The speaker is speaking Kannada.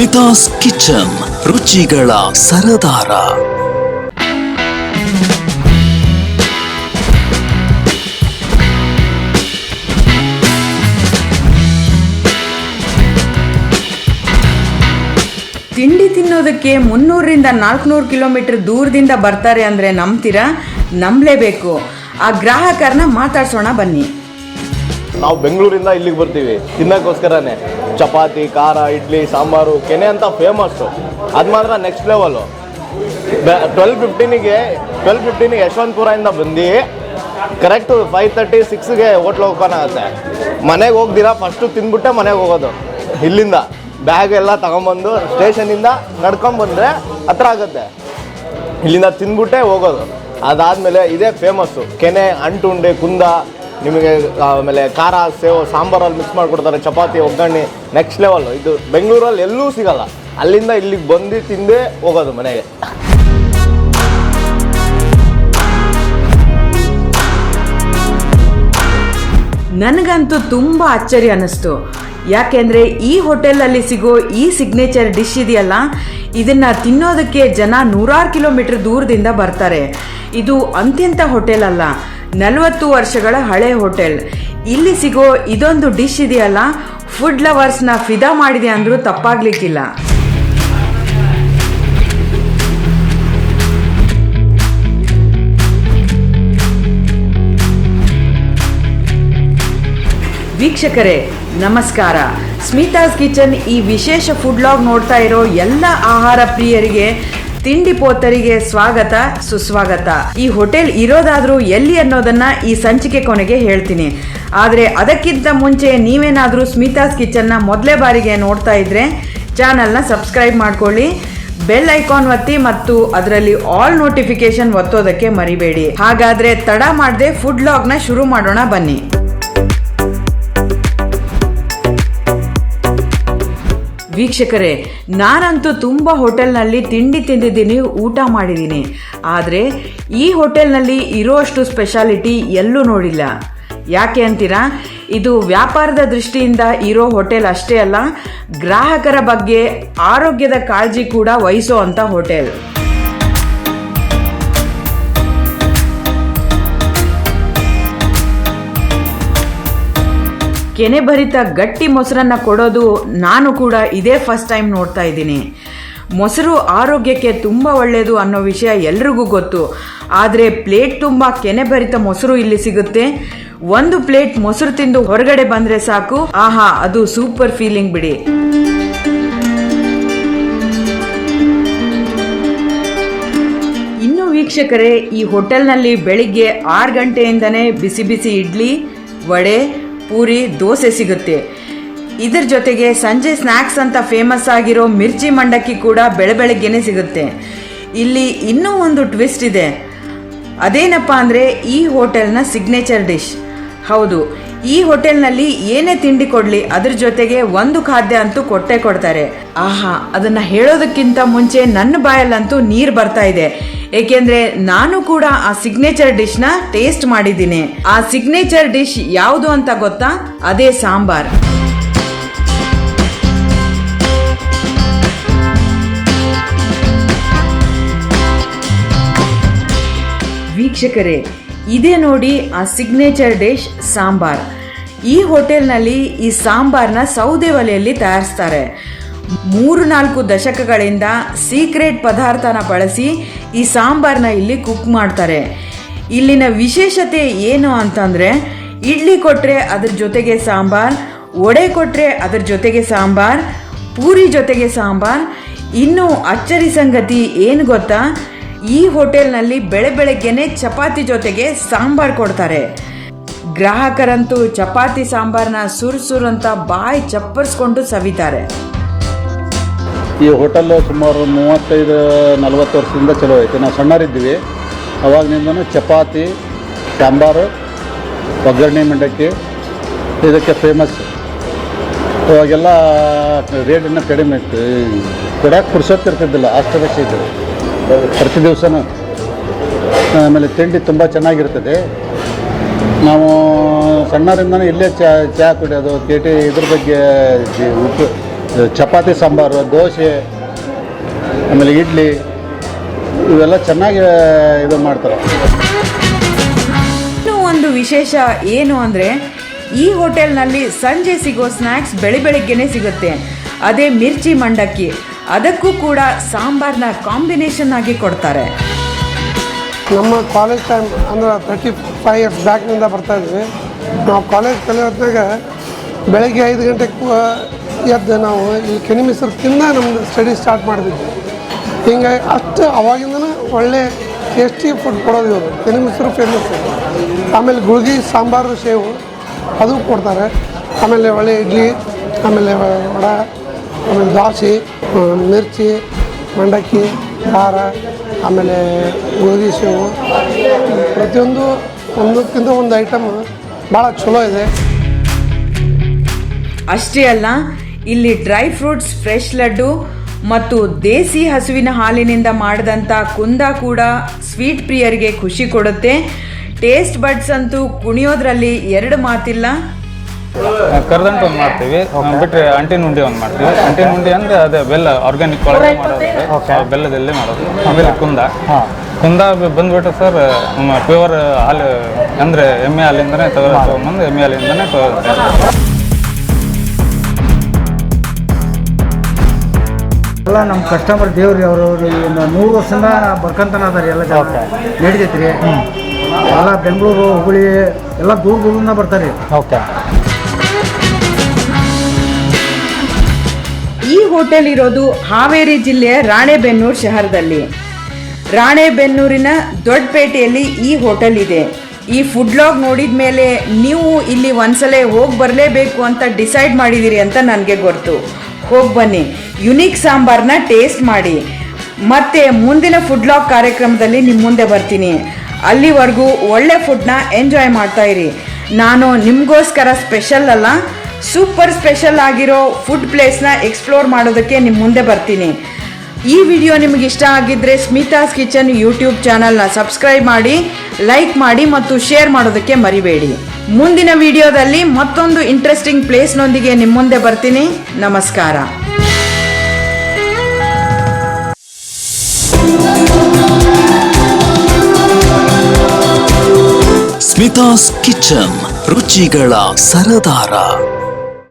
ಸ್ಮಿತಾಸ್ ಕಿಚನ್ ರುಚಿಗಳ ಸರದಾರ. ತಿಂಡಿ ತಿನ್ನೋದಕ್ಕೆ ಮುನ್ನೂರರಿಂದ ನಾಲ್ಕುನೂರು ಕಿಲೋಮೀಟರ್ ದೂರದಿಂದ ಬರ್ತಾರೆ ಅಂದರೆ ನಂಬ್ತೀರಾ? ನಂಬಲೇಬೇಕು. ಆ ಗ್ರಾಹಕರನ್ನ ಮಾತಾಡ್ಸೋಣ ಬನ್ನಿ. ನಾವು ಬೆಂಗಳೂರಿಂದ ಇಲ್ಲಿಗೆ ಬರ್ತೀವಿ. ತಿನ್ನೋಕ್ಕೋಸ್ಕರನೇ. ಚಪಾತಿ, ಖಾರ, ಇಡ್ಲಿ, ಸಾಂಬಾರು, ಕೆನೆ ಅಂತ ಫೇಮಸ್ಸು ಅದು ಮಾತ್ರ ನೆಕ್ಸ್ಟ್ ಲೆವೆಲು ಟ್ವೆಲ್ ಫಿಫ್ಟೀನಿಗೆ ಟ್ವೆಲ್ ಫಿಫ್ಟೀನಿಗೆ ಯಶವಂತಪುರದಿಂದ ಬಂದು ಕರೆಕ್ಟು ಫೈವ್ ತರ್ಟಿ ಸಿಕ್ಸ್ಗೆ ಹೋಟ್ಲ್ ಓಪನ್ ಆಗುತ್ತೆ. ಮನೆಗೆ ಹೋಗ್ದಿರಾ ಫಸ್ಟು ತಿಂದ್ಬಿಟ್ಟೆ ಮನೆಗೆ ಹೋಗೋದು. ಇಲ್ಲಿಂದ ಬ್ಯಾಗ್ ಎಲ್ಲ ತಗೊಂಬಂದು ಸ್ಟೇಷನಿಂದ ನಡ್ಕೊಂಬಂದ್ರೆ ಹತ್ರ ಆಗುತ್ತೆ. ಇಲ್ಲಿಂದ ತಿಂದ್ಬಿಟ್ಟೆ ಹೋಗೋದು. ಅದಾದಮೇಲೆ ಇದೇ ಫೇಮಸ್ಸು ಕೆನೆ, ಅಂಟುಂಡೆ, ಕುಂದ ನಿಮಗೆ ಆಮೇಲೆ ಖಾರ, ಸೇವು, ಸಾಂಬಾರಲ್ಲಿ ಮಿಕ್ಸ್ ಮಾಡಿಕೊಡ್ತಾರೆ, ಚಪಾತಿ, ಒಗ್ಗರಣೆ ನೆಕ್ಸ್ಟ್ ಲೆವೆಲ್ ಇದು ಬೆಂಗಳೂರಲ್ಲಿ ಎಲ್ಲೂ ಸಿಗಲ್ಲ. ಅಲ್ಲಿಂದ ಇಲ್ಲಿಗೆ ಬಂದು ತಿಂದೇ ಹೋಗೋದು ಮನೆಗೆ. ನನಗಂತೂ ತುಂಬ ಅಚ್ಚರಿ ಅನ್ನಿಸ್ತು. ಯಾಕೆಂದರೆ ಈ ಹೋಟೆಲಲ್ಲಿ ಸಿಗೋ ಈ ಸಿಗ್ನೇಚರ್ ಡಿಶ್ ಇದೆಯಲ್ಲ, ಇದನ್ನು ತಿನ್ನೋದಕ್ಕೆ ಜನ ನೂರಾರು ಕಿಲೋಮೀಟರ್ ದೂರದಿಂದ ಬರ್ತಾರೆ. ಇದು ಅಂತ್ಯಂತ ಹೋಟೆಲ್ ಅಲ್ಲ ನಲವತ್ತು ವರ್ಷಗಳ ಹಳೆ ಹೋಟೆಲ್. ಇಲ್ಲಿ ಸಿಗೋ ಇದೊಂದು ಡಿಶ್ ಇದೆಯಲ್ಲ? ಫುಡ್ ಲವರ್ಸ್ನ ಫಿದಾ ಮಾಡಿದೆ ಅಂದರೂ ತಪ್ಪಾಗ್ಲಿಕ್ಕಿಲ್ಲ. ವೀಕ್ಷಕರೇ, ನಮಸ್ಕಾರ. ಸ್ಮಿತಾಸ್ ಕಿಚನ್ ಈ ವಿಶೇಷ ಫುಡ್ ಲಾಗ್ ನೋಡ್ತಾ ಇರೋ ಎಲ್ಲ ಆಹಾರ ಪ್ರಿಯರಿಗೆ ತಿಂಡಿ ಪೋತರಿಗೆ ಸ್ವಾಗತ, ಸುಸ್ವಾಗತ. ಈ ಹೋಟೆಲ್ ಇರೋದಾದ್ರೂ ಎಲ್ಲಿ ಅನ್ನೋದನ್ನ ಈ ಸಂಚಿಕೆ ಕೊನೆಗೆ ಹೇಳ್ತೀನಿ. ಆದರೆ ಅದಕ್ಕಿಂತ ಮುಂಚೆ ನೀವೇನಾದರೂ ಸ್ಮಿತಾಸ್ ಕಿಚನ್ನ ಮೊದಲೇ ಬಾರಿಗೆ ನೋಡ್ತಾ ಇದ್ರೆ ಚಾನಲ್ನ ಸಬ್ಸ್ಕ್ರೈಬ್ ಮಾಡ್ಕೊಳ್ಳಿ. ಬೆಲ್ ಐಕಾನ್ ಒತ್ತಿ ಮತ್ತು ಅದರಲ್ಲಿ ಆಲ್ ನೋಟಿಫಿಕೇಶನ್ ಒತ್ತೋದಕ್ಕೆ ಮರಿಬೇಡಿ. ಹಾಗಾದ್ರೆ ತಡ ಮಾಡದೆ ಫುಡ್ ಲಾಗ್ನ ಶುರು ಮಾಡೋಣ ಬನ್ನಿ. ವೀಕ್ಷಕರೇ, ನಾನಂತೂ ತುಂಬ ಹೋಟೆಲ್ನಲ್ಲಿ ತಿಂಡಿ ತಿಂದಿದ್ದೀನಿ, ಊಟ ಮಾಡಿದ್ದೀನಿ. ಆದರೆ, ಈ ಹೋಟೆಲ್ನಲ್ಲಿ ಇರೋಷ್ಟು ಸ್ಪೆಷಾಲಿಟಿ ಎಲ್ಲೂ ನೋಡಿಲ್ಲ. ಯಾಕೆ ಅಂತೀರಾ? ಇದು ವ್ಯಾಪಾರದ ದೃಷ್ಟಿಯಿಂದ ಇರೋ ಹೋಟೆಲ್ ಅಷ್ಟೇ ಅಲ್ಲ, ಗ್ರಾಹಕರ ಬಗ್ಗೆ ಆರೋಗ್ಯದ ಕಾಳಜಿ ಕೂಡ ವಹಿಸೋ ಅಂಥ ಹೋಟೆಲ್. ಕೆನೆಭರಿತ ಗಟ್ಟಿ ಮೊಸರನ್ನ ಕೊಡೋದು ನಾನು ಕೂಡ ಇದೇ ಫಸ್ಟ್ ಟೈಮ್ ನೋಡ್ತಾ ಇದ್ದೀನಿ. ಮೊಸರು ಆರೋಗ್ಯಕ್ಕೆ ತುಂಬ ಒಳ್ಳೆಯದು ಅನ್ನೋ ವಿಷಯ ಎಲ್ರಿಗೂ ಗೊತ್ತು. ಆದರೆ ಪ್ಲೇಟ್ ತುಂಬ ಕೆನೆ ಭರಿತ ಮೊಸರು ಇಲ್ಲಿ ಸಿಗುತ್ತೆ. ಒಂದು ಪ್ಲೇಟ್ ಮೊಸರು ತಿಂದು ಹೊರಗಡೆ ಬಂದರೆ ಸಾಕು. ಆಹಾ, ಅದು ಸೂಪರ್ ಫೀಲಿಂಗ್ ಬಿಡಿ. ಇನ್ನು ವೀಕ್ಷಕರೇ, ಈ ಹೋಟೆಲ್ನಲ್ಲಿ ಬೆಳಿಗ್ಗೆ ಆರು ಗಂಟೆಯಿಂದನೇ ಬಿಸಿ ಬಿಸಿ ಇಡ್ಲಿ, ವಡೆ ಪೂರಿ, ದೋಸೆ ಸಿಗುತ್ತೆ. ಇದರ ಜೊತೆಗೆ ಸಂಜೆ ಸ್ನ್ಯಾಕ್ಸ್ ಅಂತ ಫೇಮಸ್ ಆಗಿರೋ ಮಿರ್ಚಿ ಮಂಡಕ್ಕಿ ಕೂಡ ಬೆಳೆ ಬೆಳಗ್ಗೆನೆ ಸಿಗುತ್ತೆ. ಇಲ್ಲಿ ಇನ್ನೂ ಒಂದು ಟ್ವಿಸ್ಟ್ ಇದೆ. ಅದೇನಪ್ಪ ಅಂದರೆ ಈ ಹೋಟೆಲ್ನ ಸಿಗ್ನೇಚರ್ ಡಿಶ್ ಹೌದು ಈ ಹೋಟೆಲ್ನಲ್ಲಿ ಏನೇ ತಿಂಡಿ ಕೊಡ್ಲಿ, ಅದ್ರ ಜೊತೆಗೆ ಒಂದು ಖಾದ್ಯ ಅಂತೂ ಕೊಟ್ಟೆ ಕೊಡ್ತಾರೆ. ಆಹಾ, ಅದನ್ನ ಹೇಳೋದಕ್ಕಿಂತ ಮುಂಚೆ ನನ್ನ ಬಾಯಲ್ಲಂತೂ ನೀರು ಬರ್ತಾ ಇದೆ. ಏಕೆಂದ್ರೆ ನಾನು ಕೂಡ ಆ ಸಿಗ್ನೇಚರ್ ಡಿಶ್ನ ಟೇಸ್ಟ್ ಮಾಡಿದ್ದೀನಿ. ಆ ಸಿಗ್ನೇಚರ್ ಡಿಶ್ ಯಾವುದು ಅಂತ ಗೊತ್ತಾ? ಅದೇ ಸಾಂಬಾರ್. ವೀಕ್ಷಕರೇ ಇದೇ ನೋಡಿ ಆ ಸಿಗ್ನೇಚರ್ ಡಿಶ್ ಸಾಂಬಾರ್. ಈ ಹೋಟೆಲ್ನಲ್ಲಿ ಈ ಸಾಂಬಾರ್ನ ಸೌದೆ ಒಲೆಯಲ್ಲಿ ತಯಾರಿಸ್ತಾರೆ. ಮೂರು ನಾಲ್ಕು ದಶಕಗಳಿಂದ ಸೀಕ್ರೆಟ್ ಪದಾರ್ಥನ ಬಳಸಿ ಈ ಸಾಂಬಾರ್ನ ಇಲ್ಲಿ ಕುಕ್ ಮಾಡ್ತಾರೆ. ಇಲ್ಲಿನ ವಿಶೇಷತೆ ಏನು ಅಂತಂದರೆ, ಇಡ್ಲಿ ಕೊಟ್ಟರೆ ಅದ್ರ ಜೊತೆಗೆ ಸಾಂಬಾರ್, ವಡೆ ಕೊಟ್ಟರೆ ಅದ್ರ ಜೊತೆಗೆ ಸಾಂಬಾರ್, ಪೂರಿ ಜೊತೆಗೆ ಸಾಂಬಾರ್. ಇನ್ನು ಅಚ್ಚರಿ ಸಂಗತಿ ಏನು ಗೊತ್ತಾ? ಈ ಹೋಟೆಲ್ನಲ್ಲಿ ಬೆಳೆ ಬೆಳಗ್ಗೆನೆ ಚಪಾತಿ ಜೊತೆಗೆ ಸಾಂಬಾರ್ ಕೊಡ್ತಾರೆ. ಗ್ರಾಹಕರಂತೂ ಚಪಾತಿ ಸಾಂಬಾರ್ನ ಸುರ್ ಅಂತ ಬಾಯಿ ಚಪ್ಪರ್ಸ್ಕೊಂಡು ಸವಿತಾರೆ. ಈ ಹೋಟೆಲ್ ಸುಮಾರು ಮೂವತ್ತೈದು, ನಲವತ್ತು ವರ್ಷದಿಂದ ಚಲೋ ಐತೆ. ನಾವು ಸಣ್ಣರಿದ್ದೀವಿ ಅವಾಗಿನಿಂದನೂ ಚಪಾತಿ, ಸಾಂಬಾರು, ಒಗ್ಗರಣೆ, ಮಂಡಕ್ಕಿ, ಇದಕ್ಕೆ ಫೇಮಸ್ ಇವಾಗೆಲ್ಲ ರೇಟ್ ಇನ್ನೂ ಕಡಿಮೆ ಇತ್ತು. ಕೊಡಕ್ಕೆ ಪುರ್ಸೊತ್ತಿರ್ತಿದ್ದಿಲ್ಲ ಅಷ್ಟು ಇತ್ತು ಪ್ರತಿ ದಿವಸನೂ ಆಮೇಲೆ ತಿಂಡಿ ತುಂಬ ಚೆನ್ನಾಗಿರ್ತದೆ. ನಾವು ಸಣ್ಣರಿಂದನೇ ಇಲ್ಲೇ ಚಾ ಚಹಾ ಕುಡಿಯೋದು ಕೇಟಿ ಇದ್ರ ಬಗ್ಗೆ ಉಪ್ಪು, ಚಪಾತಿ, ಸಾಂಬಾರು, ದೋಸೆ, ಆಮೇಲೆ ಇಡ್ಲಿ, ಇವೆಲ್ಲ ಚೆನ್ನಾಗಿ, ಇದು ಮಾಡ್ತಾರೆ. ಇನ್ನೂ ಒಂದು ವಿಶೇಷ ಏನು ಅಂದರೆ, ಈ ಹೋಟೆಲ್ನಲ್ಲಿ ಸಂಜೆ ಸಿಗೋ ಸ್ನ್ಯಾಕ್ಸ್ ಬೆಳಿ ಬೆಳಿಗ್ಗೆನೇ ಸಿಗುತ್ತೆ. ಅದೇ ಮಿರ್ಚಿ ಮಂಡಕ್ಕಿ. ಅದಕ್ಕೂ ಕೂಡ ಸಾಂಬಾರ್ನ ಕಾಂಬಿನೇಷನ್ ಆಗಿ ಕೊಡ್ತಾರೆ. ನಮ್ಮ ಕಾಲೇಜ್ ಟೈಮ್ ಅಂದ್ರೆ ತರ್ಟಿ ಫೈವ್ ಇಯರ್ಸ್ ಬ್ಯಾಕ್ನಿಂದ ಬರ್ತಾ ಇದ್ವಿ. ನಾವು ಕಾಲೇಜ್ ಕಲಿಯೋದಾಗ ಬೆಳಗ್ಗೆ ಐದು ಗಂಟೆಗೆ ಎದ್ದು ನಾವು ಈ ಕೆನಿ ತಿಂದ ನಮ್ದು ಸ್ಟಡಿ ಸ್ಟಾರ್ಟ್ ಮಾಡಿದ್ವಿ. ಹಿಂಗಾಗಿ ಅಷ್ಟು ಅವಾಗಿಂದನೂ ಒಳ್ಳೆ ಟೇಸ್ಟಿ ಫುಡ್ ಕೊಡೋದು ಇವರು. ಕೆನಿ ಫೇಮಸ್ ಆಮೇಲೆ ಗುಳ್ಗಿ, ಸಾಂಬಾರು, ಸೇವು, ಅದು ಕೊಡ್ತಾರೆ. ಆಮೇಲೆ ಒಳ್ಳೆ ಇಡ್ಲಿ, ಆಮೇಲೆ ವಡ. ಆಮೇಲೆ ಆ, ಮಿರ್ಚಿ ಮಂಡಕ್ಕಿ ಖಾರ ಆಮೇಲೆ ಗೋಧಿ ಸೇವು ಪ್ರತಿಯೊಂದು ಒಂದಕ್ಕಿಂತ ಒಂದು ಐಟಮ್ ಭಾಳ ಚಲೋ ಇದೆ. ಅಷ್ಟೇ ಅಲ್ಲ ಇಲ್ಲಿ ಡ್ರೈ ಫ್ರೂಟ್ಸ್ ಫ್ರೆಶ್ ಲಡ್ಡು ಮತ್ತು ದೇಸಿ ಹಸುವಿನ ಹಾಲಿನಿಂದ ಮಾಡಿದಂಥ ಕುಂದ ಕೂಡ ಸ್ವೀಟ್ ಪ್ರಿಯರಿಗೆ ಖುಷಿ ಕೊಡುತ್ತೆ. ಟೇಸ್ಟ್ ಬಡ್ಸ್ ಅಂತೂ ಕುಣಿಯೋದ್ರಲ್ಲಿ ಎರಡು ಮಾತಿಲ್ಲ. ಕರ್ದಂಟು ಒಂದು ಮಾಡ್ತೀವಿ. ಬಿಟ್ಟರೆ ಅಂಟಿನ ಉಂಡೆ ಒಂದು ಮಾಡ್ತೀವಿ. ಅಂಟಿನ ಉಂಡೆ ಅಂದ್ರೆ ಅದೇ ಬೆಲ್ಲ ಆರ್ಗ್ಯಾನಿಕ್ ಒಳಗೆ ಮಾಡೋದು. ಬೆಲ್ಲದಲ್ಲೇ ಬೆಲ್ಲದಲ್ಲಿ ಮಾಡೋದು. ಆಮೇಲೆ ಕುಂದ. ಕುಂದ ಬಂದ್ಬಿಟ್ಟು ಸರ್ ಪ್ಯೂರ್ ಹಾಲು ಅಂದರೆ ಎಮ್ಮೆ ಹಾಲಿಂದನೇ ತಗೊಂಡು ಮುಂದೆ ಎಮ್ಮೆ ಹಾಲಿಂದನೇ ತಗೋತಾರೆ ಎಲ್ಲ ನಮ್ಮ ಕಸ್ಟಮರ್ ದೇವ್ರಿ ಅವರು ಒಂದು ನೂರು ವರ್ಷದಿಂದ ಬರ್ಕಂತನ ಅದಾರ ಎಲ್ಲ ಜನ. ನಡಿತೈತಿ ರೀ ಎಲ್ಲ ಬೆಂಗಳೂರು ಹುಬ್ಬಳ್ಳಿ ಎಲ್ಲ ದೂರ ದೂರದಿಂದ ಬರ್ತಾರೆ. ಓಕೆ ಈ ಹೋಟೆಲ್ ಇರೋದು ಹಾವೇರಿ ಜಿಲ್ಲೆಯ ರಾಣೆಬೆನ್ನೂರು ಶಹರದಲ್ಲಿ. ರಾಣೆಬೆನ್ನೂರಿನ ದೊಡ್ಡಪೇಟೆಯಲ್ಲಿ ಈ ಹೋಟೆಲ್ ಇದೆ. ಈ ಫುಡ್ ಲಾಗ್ ನೋಡಿದ ಮೇಲೆ ನೀವು ಇಲ್ಲಿ ಒಂದ್ಸಲ ಹೋಗಿ ಬರಲೇಬೇಕು ಅಂತ ಡಿಸೈಡ್ ಮಾಡಿದ್ದೀರಿ ಅಂತ ನನಗೆ ಗೊತ್ತು. ಹೋಗಿ ಬನ್ನಿ. ಯುನೀಕ್ ಸಾಂಬಾರ್ನ ಟೇಸ್ಟ್ ಮಾಡಿ. ಮತ್ತೆ ಮುಂದಿನ ಫುಡ್ ಲಾಗ್ ಕಾರ್ಯಕ್ರಮದಲ್ಲಿ ನಿಮ್ಮ ಮುಂದೆ ಬರ್ತೀನಿ. ಅಲ್ಲಿವರೆಗೂ ಒಳ್ಳೆ ಫುಡ್ನ ಎಂಜಾಯ್ ಮಾಡ್ತಾ ಇರಿ. ನಾನು ನಿಮಗೋಸ್ಕರ ಸ್ಪೆಷಲ್ ಅಲ್ಲ ಸೂಪರ್ ಸ್ಪೆಷಲ್ ಆಗಿರೋ ಫುಡ್ ಪ್ಲೇಸ್ನ ಎಕ್ಸ್ಪ್ಲೋರ್ ಮಾಡೋದಕ್ಕೆ ನಿಮ್ಮ ಮುಂದೆ ಬರ್ತೀನಿ. ಈ ವಿಡಿಯೋ ನಿಮಗೆ ಇಷ್ಟ ಆಗಿದ್ದರೆ ಸ್ಮಿತಾಸ್ ಕಿಚನ್ ಯೂಟ್ಯೂಬ್ ಚಾನಲ್ನ ಸಬ್ಸ್ಕ್ರೈಬ್ ಮಾಡಿ, ಲೈಕ್ ಮಾಡಿ ಮತ್ತು ಶೇರ್ ಮಾಡೋದಕ್ಕೆ ಮರಿಬೇಡಿ. ಮುಂದಿನ ವಿಡಿಯೋದಲ್ಲಿ ಮತ್ತೊಂದು ಇಂಟ್ರೆಸ್ಟಿಂಗ್ ಪ್ಲೇಸ್ನೊಂದಿಗೆ ನಿಮ್ಮ ಮುಂದೆ ಬರ್ತೀನಿ. ನಮಸ್ಕಾರ. ಸ್ಮಿತಾಸ್ ಕಿಚನ್, ರುಚಿಗಳ ಸರದಾರ.